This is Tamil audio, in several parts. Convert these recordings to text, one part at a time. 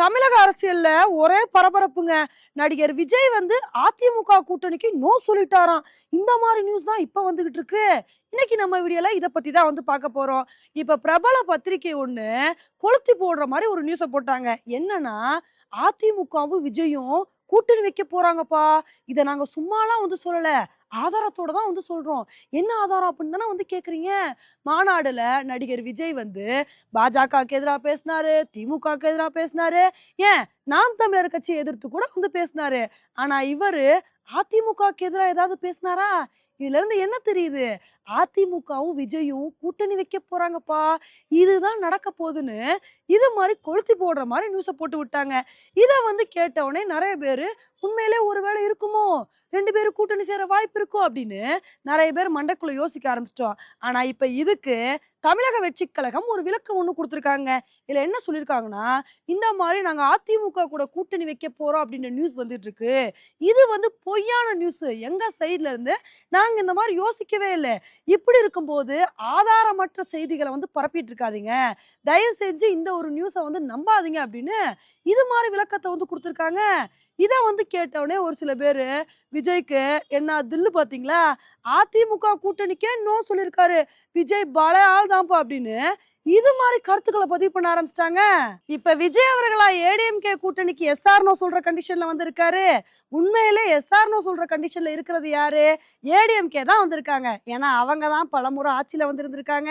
தமிழக அரசியல்ல ஒரே பரபரப்புங்க. நடிகர் விஜய் வந்து அதிமுக கூட்டணிக்கு நோ சொல்லிட்டாராம். இந்த மாதிரி நியூஸ் தான் இப்ப வந்துகிட்டு இருக்கு. இன்னைக்கு நம்ம வீடியோல இதை பத்தி தான் வந்து பார்க்க போறோம். இப்ப பிரபல பத்திரிகை ஒண்ணு கொளுத்தி போடுற மாதிரி ஒரு நியூஸை போட்டாங்க. என்னன்னா அதிமுகவும் விஜயும் கூட்டணி வைக்க போறாங்கப்பா. இதை நாங்க சும்மாலாம் வந்து சொல்லல. ஆதாரத்தோட தான் வந்து சொல்றோம். என்ன ஆதாரம் அப்படின்னு தானே வந்து கேக்குறீங்க? மாநாடுல நடிகர் விஜய் வந்து பாஜகவுக்கு எதிராக பேசினாரு திமுகவுக்கு எதிராக பேசினாரு. ஏன்? நாம் தமிழர் கட்சியை எதிர்த்து கூட வந்து பேசினாரு. ஆனா இவரு அதிமுகவுக்கு எதிராக ஏதாவது பேசினாரா? இதுல இருந்து என்ன தெரியுது? அதிமுகவும் விஜயும் கூட்டணி வைக்க போறாங்கப்பா. இதுதான் நடக்க போகுதுன்னு இது மாதிரி கொளுத்தி போடுற மாதிரி நியூஸை போட்டு விட்டாங்க. இதை வந்து கேட்ட உடனே நிறைய பேர் உண்மையிலே ஒருவேளை இருக்குமோ? ரெண்டு பேரும் கூட்டணி சேர வாய்ப்பு இருக்கோ? அப்படின்னு நிறைய பேர் மண்டக்குள்ள யோசிக்க ஆரம்பிச்சிட்டோம். ஆனா இப்ப இதுக்கு தமிழக வெற்றி கழகம் ஒரு விளக்கம் ஒண்ணு கொடுத்துருக்காங்க. இதுல என்ன சொல்லியிருக்காங்கன்னா இந்த மாதிரி நாங்க அதிமுக கூட கூட்டணி வைக்க போறோம் அப்படின்ற நியூஸ் வந்துட்டு இருக்கு இது வந்து பொய்யான நியூஸ். எங்க சைட்ல இருந்து நாங்க இந்த மாதிரி யோசிக்கவே இல்லை. இப்படி இருக்கும்போது ஆதாரமற்ற செய்திகளை வந்து பரப்பிட்டு இருக்காதீங்க. தயவு செஞ்சு இந்த ஒரு நியூஸை வந்து நம்பாதீங்க அப்படின்னு இது மாதிரி விளக்கத்தை வந்து கொடுத்துருக்காங்க. இதை வந்து கேட்டவுடனே ஒரு சில பேர் விஜய்க்கு என்ன தில்லு பார்த்தீங்களா அதிமுக கூட்டணிக்கே நோ சொல்லியிருக்காரு விஜய் பல ஆள் தான்ப்பா அப்படின்னு இது மாதிரி கருத்துக்களை பதிவு பண்ண ஆரம்பிச்சிட்டாங்க. இப்ப விஜய் அவர்களா ஏடிஎம்கே கூட்டணிக்கு எஸ்ஆர்னோ சொல்ற கண்டிஷன்ல வந்திருக்காரு. உண்மையிலே எஸ்ஆர்னோ சொல்ற கண்டிஷன்ல இருக்கிறது யாரு? ஏடிஎம்கே தான் வந்திருக்காங்க. ஏன்னா அவங்க தான் பலமுறை ஆட்சியில வந்திருந்திருக்காங்க.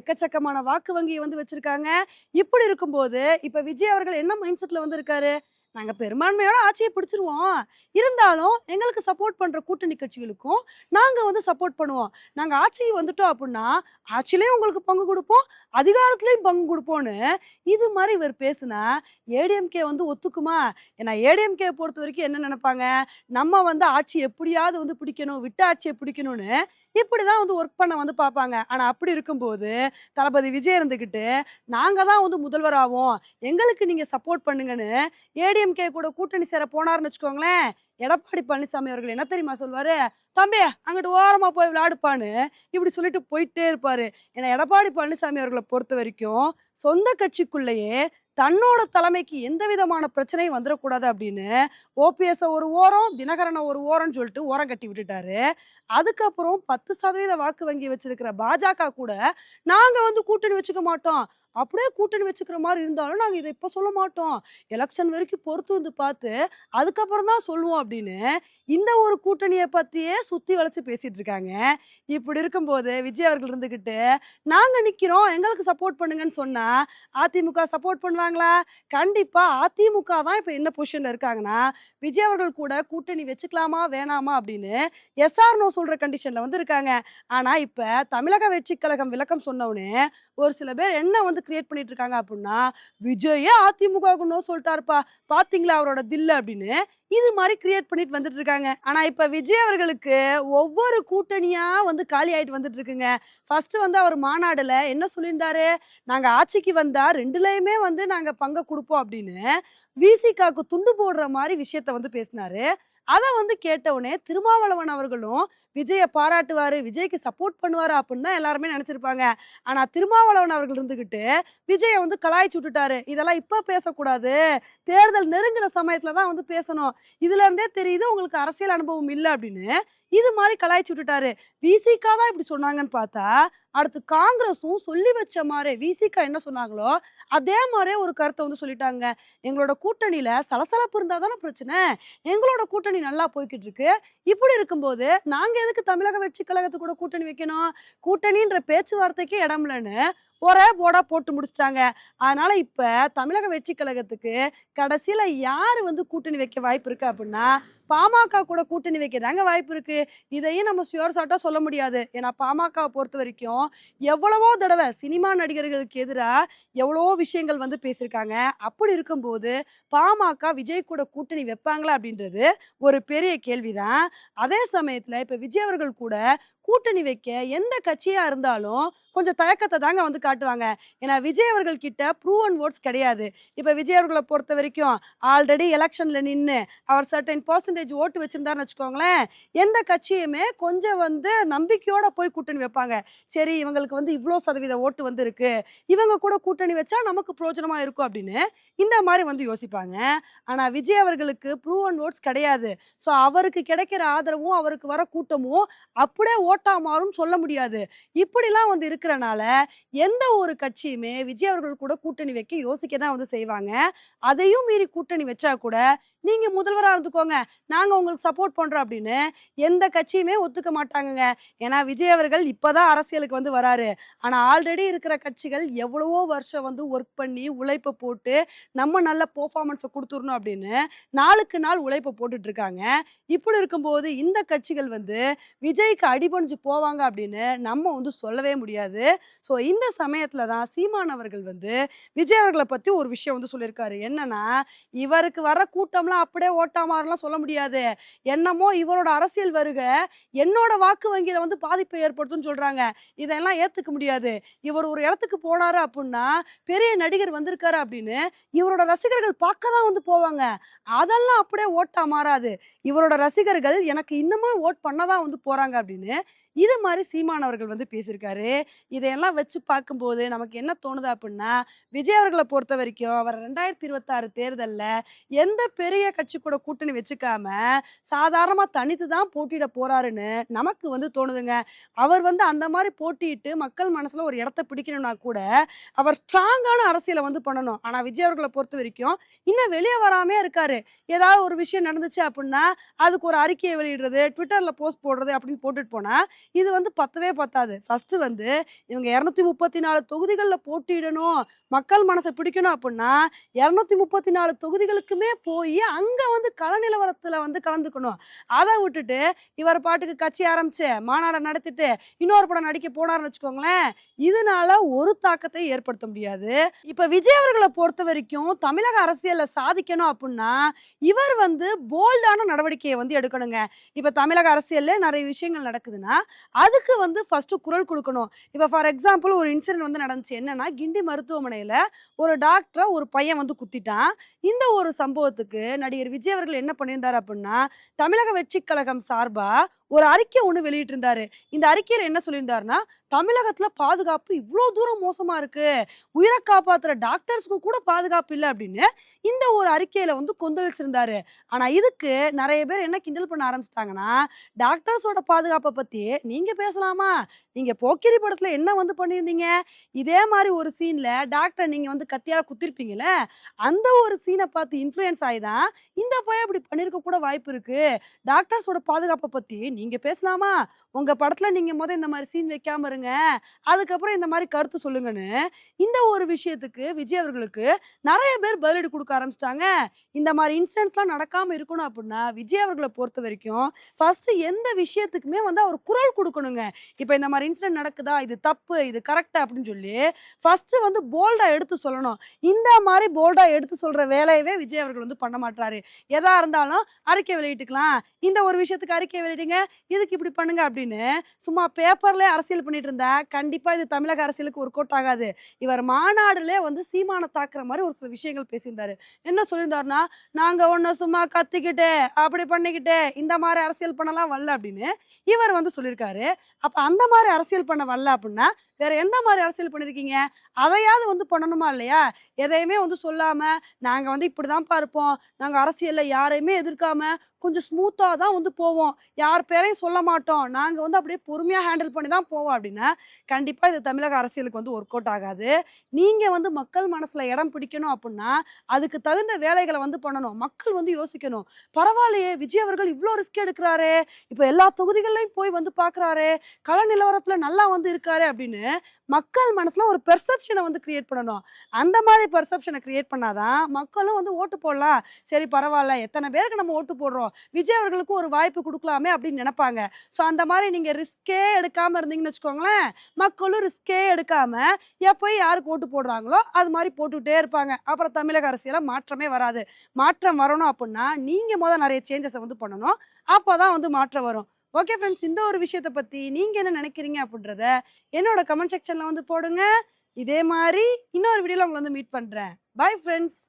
எக்கச்சக்கமான வாக்கு வங்கியை வந்து வச்சிருக்காங்க. இப்படி இருக்கும்போது இப்ப விஜய் அவர்கள் என்ன மைண்ட் செட்ல வந்திருக்காரு? நாங்கள் பெரும்பான்மையோட ஆட்சியை பிடிச்சிருவோம். இருந்தாலும் எங்களுக்கு சப்போர்ட் பண்ணுற கூட்டணி கட்சிகளுக்கும் நாங்கள் வந்து சப்போர்ட் பண்ணுவோம். நாங்கள் ஆட்சிக்கு வந்துட்டோம் அப்படின்னா ஆட்சியிலையும் உங்களுக்கு பங்கு கொடுப்போம் அதிகாரத்திலையும் பங்கு கொடுப்போம்னு இது மாதிரி இவர் பேசுனா ஏடிஎம்கே வந்து ஒத்துக்குமா? ஏன்னா ஏடிஎம்கே பொறுத்த வரைக்கும் என்ன நினைப்பாங்க? நம்ம வந்து ஆட்சி எப்படியாவது வந்து பிடிக்கணும் விட்ட ஆட்சியை பிடிக்கணும்னு இப்படிதான் வந்து ஒர்க் பண்ண வந்து பார்ப்பாங்க. ஆனா அப்படி இருக்கும்போது தளபதி விஜய் இருந்துக்கிட்டு நாங்க தான் வந்து முதல்வர் ஆவோம். எங்களுக்கு நீங்க சப்போர்ட் பண்ணுங்கன்னு ஏடிஎம்கே கூட கூட்டணி சேர போனாருன்னு வச்சுக்கோங்களேன். எடப்பாடி பழனிசாமி அவர்கள் என்ன தெரியுமா சொல்வாரு? தம்பி அங்கிட்டு ஓரமா போய் விளையாடுப்பான்னு. இப்படி சொல்லிட்டு போயிட்டே இருப்பாரு. ஏன்னா எடப்பாடி பழனிசாமி அவர்களை பொறுத்த வரைக்கும் சொந்த கட்சிக்குள்ளேயே தன்னோட தலைமைக்கு எந்த விதமான பிரச்சனையும் வந்துடக்கூடாது அப்படின்னு ஓபிஎஸ் ஒரு ஓரம் தினகரனை ஒரு ஓரம்னு சொல்லிட்டு ஓரம் கட்டி விட்டுட்டாரு. அதுக்கப்புறம் பத்து சதவீத வாக்கு வங்கி வச்சிருக்கிற பாஜக கூட நாங்க வந்து கூட்டணி வச்சுக்க மாட்டோம். அப்படியே கூட்டணி வச்சுக்கிற மாதிரி இருந்தாலும் நாங்க இதை இப்ப சொல்ல மாட்டோம். எலெக்ஷன் வரைக்கும் பொறுத்து வந்து பார்த்து அதுக்கப்புறம் தான் சொல்லுவோம் அப்படின்னு இந்த ஒரு கூட்டணியை பத்தியே சுத்தி வளைச்சு பேசிட்டு இருக்காங்க. இப்படி இருக்கும்போது விஜய் அவர்கள் இருந்துகிட்டு நாங்க நிக்கிறோம் எங்களுக்கு சப்போர்ட் பண்ணுங்கன்னு சொன்னா அதிமுக சப்போர்ட் பண்ணுவாங்களா? கண்டிப்பா அதிமுக தான் இப்ப என்ன பொசிஷன்ல இருக்காங்கன்னா விஜய் அவர்கள் கூட கூட்டணி வச்சுக்கலாமா வேணாமா அப்படின்னு எஸ்ஆர்னோ சொல்கிற கண்டிஷனில் வந்து இருக்காங்க ஆனால் இப்போ தமிழக வெற்றி கழகம் விளக்கம் சொன்ன ஒரு சில பேர் என்ன வந்து கிரியேட் பண்ணிட்டு இருக்காங்க அப்படின்னா விஜயே அதிமுக சொல்லிட்டாருப்பா. பார்த்தீங்களா அவரோட தில்லு அப்படின்னு இது மாதிரி கிரியேட் பண்ணிட்டு வந்துட்டு இருக்காங்க. ஆனால் இப்போ விஜய் அவர்களுக்கு ஒவ்வொரு கூட்டணியாக வந்து காலி ஆகிட்டு வந்துட்டு இருக்குங்க. ஃபர்ஸ்ட் வந்து அவர் மாநாடில் என்ன சொல்லியிருந்தாரு? நாங்கள் ஆட்சிக்கு வந்தால் ரெண்டுலேயுமே வந்து நாங்கள் பங்கு கொடுப்போம் அப்படின்னு விசிகாக்கு துண்டு போடுற மாதிரி விஷயத்த வந்து பேசினாரு. அதை வந்து கேட்டவுடனே திருமாவளவன் அவர்களும் விஜயை பாராட்டுவார் விஜய்க்கு சப்போர்ட் பண்ணுவார் அப்படின்னு தான் எல்லாருமே நினச்சிருப்பாங்க. ஆனால் திருமாவளவன் அவர்கள் இருந்துக்கிட்டு விஜயை வந்து கலாய்ச்சி விட்டுட்டாரு. இதெல்லாம் இப்போ பேசக்கூடாது. தேர்தல் நெருங்குற சமயத்தில் தான் வந்து பேசணும். இதுலேருந்தே தெரியுது உங்களுக்கு அரசியல் அனுபவம் இல்லை அப்படின்னு இது மாதிரி கலாய்ச்சி விட்டுட்டாரு. விசிகா தான் இப்படி சொன்னாங்கன்னு பார்த்தா அடுத்து காங்கிரஸும் சொல்லி வச்ச மாதிரி விசிகா என்ன சொன்னாங்களோ அதே மாதிரியே ஒரு கருத்தை வந்து சொல்லிட்டாங்க. எங்களோட கூட்டணியில சலசலப்பு இருந்தா தானே பிரச்சனை. எங்களோட கூட்டணி நல்லா போய்கிட்டு இருக்கு. இப்படி இருக்கும்போது நாங்க எதுக்கு தமிழக வெற்றி கழகத்து கூட கூட்டணி வைக்கணும்? கூட்டணின்ற பேச்சுவார்த்தைக்கே இடம் இல்லைன்னு ஒரே போடா போட்டு முடிச்சிட்டாங்க. அதனால இப்ப தமிழக வெற்றி கழகத்துக்கு கடைசியில யாரு வந்து கூட்டணி வைக்க வாய்ப்பு இருக்கு அப்படின்னா பாமக கூட கூட்டணி வைக்க தாங்க வாய்ப்பு இருக்கு. இதையும் நம்ம ஷியோர் ஷார்ட்டா சொல்ல முடியாது. ஏன்னா பாமகவை பொறுத்த வரைக்கும் எவ்வளவோ தடவை சினிமா நடிகர்களுக்கு எதிராக எவ்வளவோ விஷயங்கள் வந்து பேசியிருக்காங்க. அப்படி இருக்கும்போது பாமக விஜய் கூட கூட்டணி வைப்பாங்களா அப்படின்றது ஒரு பெரிய கேள்விதான். அதே சமயத்துல இப்ப விஜய் அவர்கள் கூட கூட்டணி வைக்க எந்த கட்சியா இருந்தாலும் கொஞ்சம் தயக்கத்தை தாங்க வந்து காட்டுவாங்க. ஏன்னா விஜய் அவர்கள் கிட்ட அண்ட் ஓட்ஸ் கிடையாது. இப்ப விஜய் அவர்களை பொறுத்த வரைக்கும் ஆல்ரெடி எலெக்ஷன்ல நின்று அவர் சர்டன் பர்சன்டேஜ் பர்சன்டேஜ் ஓட்டு வச்சிருந்தாருன்னு வச்சுக்கோங்களேன் எந்த கட்சியுமே கொஞ்சம் வந்து நம்பிக்கையோட போய் கூட்டணி வைப்பாங்க. சரி இவங்களுக்கு வந்து இவ்வளோ சதவீத ஓட்டு வந்து இருக்கு இவங்க கூட கூட்டணி வச்சா நமக்கு பிரயோஜனமா இருக்கும் அப்படின்னு இந்த மாதிரி வந்து யோசிப்பாங்க. ஆனா விஜய் அவர்களுக்கு ப்ரூவன் ஓட்ஸ் கிடையாது. ஸோ அவருக்கு கிடைக்கிற ஆதரவும் அவருக்கு வர கூட்டமும் அப்படியே ஓட்டா மாறும் சொல்ல முடியாது. இப்படிலாம் வந்து இருக்கிறனால எந்த ஒரு கட்சியுமே விஜய் அவர்கள் கூட கூட்டணி வைக்க யோசிக்க தான் வந்து செய்வாங்க. அதையும் மீறி கூட்டணி வச்சா கூட நீங்க முதல்வராக இருந்துக்கோங்க. நாங்க உங்களுக்கு சப்போர்ட் பண்றோம் அப்படின்னு எந்த கட்சியுமே ஒத்துக்க மாட்டாங்கங்க. ஏன்னா விஜய் அவர்கள் இப்பதான் அரசியலுக்கு வந்து வராரு. ஆனா ஆல்ரெடி இருக்கிற கட்சிகள் எவ்வளவோ வருஷம் வந்து ஒர்க் பண்ணி உழைப்பை போட்டு நம்ம நல்ல பெர்ஃபார்மன்ஸை கொடுத்துடணும் அப்படின்னு நாளுக்கு நாள் உழைப்பை போட்டுட்டு இருக்காங்க. இப்படி இருக்கும்போது இந்த கட்சிகள் வந்து விஜய்க்கு அடிபணிஞ்சு போவாங்க அப்படின்னு நம்ம வந்து சொல்லவே முடியாது. ஸோ இந்த சமயத்துல தான் சீமான் அவர்கள் வந்து விஜய் அவர்களை பத்தி ஒரு விஷயம் வந்து சொல்லியிருக்காரு. என்னன்னா இவருக்கு வர கூட்டம் கூட்டம்லாம் அப்படியே ஓட்டா மாறலாம் சொல்ல முடியாது. என்னமோ இவரோட அரசியல் வருக என்னோட வாக்கு வங்கியில வந்து பாதிப்பை ஏற்படுத்தும்னு சொல்றாங்க. இதெல்லாம் ஏற்றுக்க முடியாது. இவர் ஒரு இடத்துக்கு போனாரு அப்படின்னா பெரிய நடிகர் வந்திருக்காரு அப்படின்னு இவரோட ரசிகர்கள் பார்க்க தான் வந்து போவாங்க. அதெல்லாம் அப்படியே ஓட்டா மாறாது. இவரோட ரசிகர்கள் எனக்கு இன்னமும் ஓட் பண்ணதான் வந்து போகிறாங்க அப்படின்னு இது மாதிரி சீமானவர்கள் வந்து பேசியிருக்காரு. இதையெல்லாம் வச்சு பார்க்கும்போது நமக்கு என்ன தோணுது அப்படின்னா விஜய் அவர்களை பொறுத்த வரைக்கும் அவர் ரெண்டாயிரத்தி இருபத்தாறு தேர்தலில் எந்த பெரிய கட்சி கூட கூட்டணி வச்சுக்காம சாதாரணமாக தனித்து தான் போட்டியிட போறாருன்னு நமக்கு வந்து தோணுதுங்க. அவர் வந்து அந்த மாதிரி போட்டியிட்டு மக்கள் மனசில் ஒரு இடத்த பிடிக்கணும்னா கூட அவர் ஸ்ட்ராங்கான அரசியலை வந்து பண்ணணும். ஆனால் விஜய் அவர்களை பொறுத்த வரைக்கும் இன்னும் வெளியே வராமே இருக்காரு. ஏதாவது ஒரு விஷயம் நடந்துச்சு அப்படின்னா அதுக்கு ஒரு அறிக்கையை வெளியிடுறது ட்விட்டரில் போஸ்ட் போடுறது அப்படின்னு போட்டுட்டு போனால் இது வந்து பத்தவே பத்தாது. ஃபர்ஸ்ட் வந்து இவங்க இரநூத்தி முப்பத்தி நாலு தொகுதிகளில் போட்டியிடணும் மக்கள் மனசை பிடிக்கணும் அப்படின்னா இரநூத்தி முப்பத்தி நாலு தொகுதிகளுக்குமே போய் அங்கே வந்து கள நிலவரத்தில் வந்து கலந்துக்கணும். அதை விட்டுட்டு இவர் பாட்டுக்கு கட்சி ஆரம்பிச்சு மாநாடை நடத்திட்டு இன்னொரு படம் நடிக்க போனாருன்னு வச்சுக்கோங்களேன் இதனால ஒரு தாக்கத்தை ஏற்படுத்த முடியாது. இப்ப விஜய் அவர்களை பொறுத்த வரைக்கும் தமிழக அரசியல்ல சாதிக்கணும் அப்படின்னா இவர் வந்து போல்டான நடவடிக்கையை வந்து எடுக்கணுங்க. இப்ப தமிழக அரசியல்ல நிறைய விஷயங்கள் நடக்குதுன்னா அதுக்கு வந்து ஃபஸ்ட்டு குரல் கொடுக்கணும். இப்போ ஃபார் எக்ஸாம்பிள் ஒரு இன்சிடென்ட் வந்து நடந்துச்சு. என்னன்னா கிண்டி மருத்துவமனையில் ஒரு டாக்டரை ஒரு பையன் வந்து குத்திட்டான். இந்த ஒரு சம்பவத்துக்கு நடிகர் விஜய் அவர்கள் என்ன பண்ணியிருந்தார் அப்படின்னா தமிழக வெற்றி கழகம் சார்பாக ஒரு அறிக்கை ஒன்று வெளியிட்டிருந்தாரு. இந்த அறிக்கையில் என்ன சொல்லியிருந்தாருன்னா தமிழகத்தில் பாதுகாப்பு இவ்வளோ தூரம் மோசமாக இருக்குது உயிரை காப்பாற்றுற டாக்டர்ஸ்க்கு கூட பாதுகாப்பு இல்லை அப்படின்னு இந்த ஒரு அறிக்கையில் வந்து கொந்தளிச்சிருந்தாரு. ஆனால் இதுக்கு நிறைய பேர் என்ன கிண்டல் பண்ண ஆரம்பிச்சிட்டாங்கன்னா டாக்டர்ஸோட பாதுகாப்பை பற்றி நீங்கள் பேசலாமா? நீங்கள் போக்கிரி படத்தில் என்ன வந்து பண்ணியிருந்தீங்க? இதே மாதிரி ஒரு சீனில் டாக்டர் நீங்கள் வந்து கத்தியால் குத்திருப்பீங்கல்ல அந்த ஒரு சீனை பார்த்து இன்ஃப்ளூயன்ஸ் ஆகி தான் இந்த பையன் அப்படி பண்ணியிருக்க கூட வாய்ப்பு இருக்குது டாக்டர்ஸோட பாதுகாப்பை பற்றி நீங்க பேசலாமா? உங்க படத்துல நீங்க முத இந்த மாதிரி சீன் வைக்காம இருங்க. அதுக்கப்புறம் இந்த மாதிரி கருத்து சொல்லுங்கன்னு இந்த ஒரு விஷயத்துக்கு விஜய் அவர்களுக்கு நிறைய பேர் பதிலடி கொடுக்க ஆரம்பிச்சிட்டாங்க. இந்த மாதிரி இன்சிடென்ட்ஸ்லாம் நடக்காம இருக்கணும் அப்படின்னா விஜய் அவர்களை பொறுத்த வரைக்கும் ஃபர்ஸ்ட் எந்த விஷயத்துக்குமே வந்து அவர் குரல் கொடுக்கணுங்க. இப்போ இந்த மாதிரி இன்சிடென்ட் நடக்குதா இது தப்பு இது கரெக்டா அப்படின்னு சொல்லி ஃபர்ஸ்ட் வந்து போல்டா எடுத்து சொல்லணும். இந்த மாதிரி போல்டா எடுத்து சொல்ற வேலையவே விஜய் அவர்கள் வந்து பண்ண மாட்டாரு எதா இருந்தாலும் அறிக்கை வெளியிட்டுக்கலாம். இந்த ஒரு விஷயத்துக்கு அறிக்கை வெளியிடுங்க இதுக்கு இப்படி பண்ணுங்க அப்படின்னு சும்மா பேப்பர்ல அரசியல் பண்ணிட்டு இருந்தா கண்டிப்பா இது தமிழக அரசியலுக்கு ஒர்க் அவுட் ஆகாது. இவர் மாநாடுல வந்து சீமான தாக்குற மாதிரி ஒரு சில விஷயங்கள் பேசியிருந்தாரு. என்ன சொல்லியிருந்தாருன்னா நாங்க ஒன்னு சும்மா கத்திக்கிட்டு அப்படி பண்ணிக்கிட்டு இந்த மாதிரி அரசியல் பண்ணலாம் வரல அப்படின்னு இவர் வந்து சொல்லியிருக்காரு. அப்ப அந்த மாதிரி அரசியல் பண்ண வரல அப்படின்னா வேற எந்த மாதிரி அரசியல் பண்ணிருக்கீங்க? அதையாவது வந்து பண்ணணுமா இல்லையா? எதையுமே வந்து சொல்லாம நாங்க வந்து இப்படிதான்ப்பா இருப்போம். நாங்க அரசியல்ல யாரையுமே எதிர்க்காம கொஞ்சம் ஸ்மூத்தாக தான் வந்து போவோம். யார் பேரையும் சொல்ல மாட்டோம். நாங்கள் வந்து அப்படியே பொறுமையாக ஹேண்டில் பண்ணி தான் போவோம் அப்படின்னா கண்டிப்பாக இது தமிழக அரசியலுக்கு வந்து ஒர்க் அவுட் ஆகாது. நீங்கள் வந்து மக்கள் மனசில் இடம் பிடிக்கணும் அப்படின்னா அதுக்கு தகுந்த வேலைகளை வந்து பண்ணணும். மக்கள் வந்து யோசிக்கணும். பரவாயில்லையே விஜய் அவர்கள் இவ்வளோ ரிஸ்க் எடுக்கிறாரு. இப்போ எல்லா தொகுதிகள்லையும் போய் வந்து பார்க்குறாரு கள நிலவரத்தில் நல்லா வந்து இருக்காரு அப்படின்னு மக்கள் மனசுல ஒரு பெர்செப்ஷனை வந்து கிரியேட் பண்ணணும். அந்த மாதிரி பெர்செப்ஷனை கிரியேட் பண்ணாதான் மக்களும் வந்து ஓட்டு போடலாம். சரி பரவாயில்ல. எத்தனை பேருக்கு நம்ம ஓட்டு போடுறோம்? விஜய் அவர்களுக்கு ஒரு வாய்ப்பு கொடுக்கலாமே அப்படின்னு நினைப்பாங்க. ஸோ அந்த மாதிரி நீங்க ரிஸ்கே எடுக்காம இருந்தீங்கன்னு வச்சுக்கோங்களேன் மக்களும் ரிஸ்கே எடுக்காம எப்போ யாருக்கு ஓட்டு போடுறாங்களோ அது மாதிரி போட்டுக்கிட்டே இருப்பாங்க. அப்புறம் தமிழக அரசியல மாற்றமே வராது. மாற்றம் வரணும் அப்படின்னா நீங்க முதல் நிறைய சேஞ்சஸை வந்து பண்ணணும். அப்போதான் வந்து மாற்றம் வரும். ஓகே ஃப்ரெண்ட்ஸ் இந்த ஒரு விஷயத்தை பற்றி நீங்கள் என்ன நினைக்கிறீங்க அப்படின்றத என்னோட கமெண்ட் செக்ஷனில் வந்து போடுங்க. இதே மாதிரி இன்னொரு வீடியோவில் உங்களை வந்து மீட் பண்ணுறேன் பாய் ஃப்ரெண்ட்ஸ்.